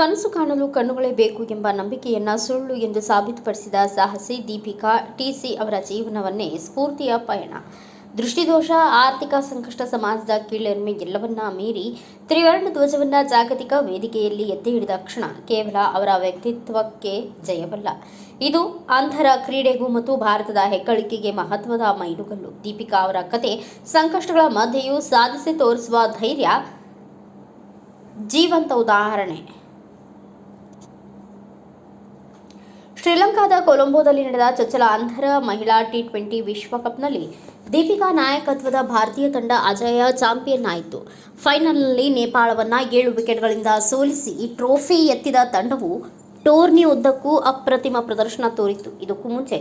ಕಾಣಲು ಕಣ್ಣುಗಳೇ ಬೇಕು ಎಂಬ ನಂಬಿಕೆಯನ್ನ ಸುಳ್ಳು ಎಂದು ಸಾಬೀತುಪಡಿಸಿದ ಸಾಹಸಿ ದೀಪಿಕಾ, ಟಿಸಿ ಅವರ ಜೀವನವನ್ನೇ ಸ್ಫೂರ್ತಿಯ ಪಯಣ. ದೃಷ್ಟಿದೋಷ, ಆರ್ಥಿಕ ಸಂಕಷ್ಟ, ಸಮಾಜದ ಕೀಳರಿಮೆ ಎಲ್ಲವನ್ನ ಮೀರಿ ತ್ರಿವರ್ಣ ಧ್ವಜವನ್ನ ಜಾಗತಿಕ ವೇದಿಕೆಯಲ್ಲಿ ಎತ್ತಿ ಹಿಡಿದ ಕ್ಷಣ ಕೇವಲ ಅವರ ವ್ಯಕ್ತಿತ್ವಕ್ಕೆ ಜಯವಲ್ಲ. ಇದು ಅಂಧರ ಕ್ರೀಡೆಗೂ ಮತ್ತು ಭಾರತದ ಹೆಗ್ಗಳಿಕೆಗೆ ಮಹತ್ವದ ಮೈಲುಗಲ್ಲು. ದೀಪಿಕಾ ಅವರ ಕತೆ ಸಂಕಷ್ಟಗಳ ಮಧ್ಯೆಯೂ ಸಾಧಿಸಿ ತೋರಿಸುವ ಧೈರ್ಯ ಜೀವಂತ ಉದಾಹರಣೆ. ಶ್ರೀಲಂಕಾದ ಕೊಲಂಬೋದಲ್ಲಿ ನಡೆದ ಚೊಚ್ಚಲ ಅಂಧರ ಮಹಿಳಾ ಟಿ ಟ್ವೆಂಟಿ ವಿಶ್ವಕಪ್ನಲ್ಲಿ ದೀಪಿಕಾ ನಾಯಕತ್ವದ ಭಾರತೀಯ ತಂಡ ಅಜಯ ಚಾಂಪಿಯನ್ ಆಯಿತು ಫೈನಲ್ನಲ್ಲಿ ನೇಪಾಳವನ್ನು ಏಳು ವಿಕೆಟ್ಗಳಿಂದ ಸೋಲಿಸಿ ಈ ಟ್ರೋಫಿ ಎತ್ತಿದ ತಂಡವು ಟೂರ್ನಿ ಉದ್ದಕ್ಕೂ ಅಪ್ರತಿಮ ಪ್ರದರ್ಶನ ತೋರಿತು. ಇದಕ್ಕೂ ಮುಂಚೆ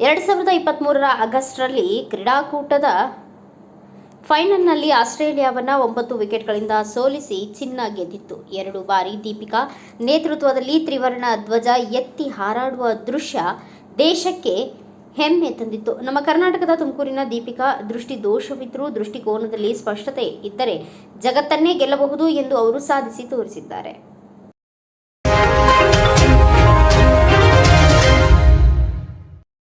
ಎರಡು ಸಾವಿರದ ಇಪ್ಪತ್ತ್ಮೂರರ ಆಗಸ್ಟ್ರಲ್ಲಿ ಕ್ರೀಡಾಕೂಟದ ಫೈನಲ್ನಲ್ಲಿ ಆಸ್ಟ್ರೇಲಿಯಾವನ್ನ ಒಂಬತ್ತು ವಿಕೆಟ್ಗಳಿಂದ ಸೋಲಿಸಿ ಚಿನ್ನ ಗೆದ್ದಿತ್ತು. ಎರಡು ಬಾರಿ ದೀಪಿಕಾ ನೇತೃತ್ವದಲ್ಲಿ ತ್ರಿವರ್ಣ ಧ್ವಜ ಎತ್ತಿ ಹಾರಾಡುವ ದೃಶ್ಯ ದೇಶಕ್ಕೆ ಹೆಮ್ಮೆ ತಂದಿತ್ತು. ನಮ್ಮ ಕರ್ನಾಟಕದ ತುಮಕೂರಿನ ದೀಪಿಕಾ ದೃಷ್ಟಿ ದೋಷವಿದ್ದರೂ ದೃಷ್ಟಿಕೋನದಲ್ಲಿ ಸ್ಪಷ್ಟತೆ ಇದ್ದರೆ ಜಗತ್ತನ್ನೇ ಗೆಲ್ಲಬಹುದು ಎಂದು ಅವರು ಸಾಧಿಸಿ ತೋರಿಸಿದ್ದಾರೆ.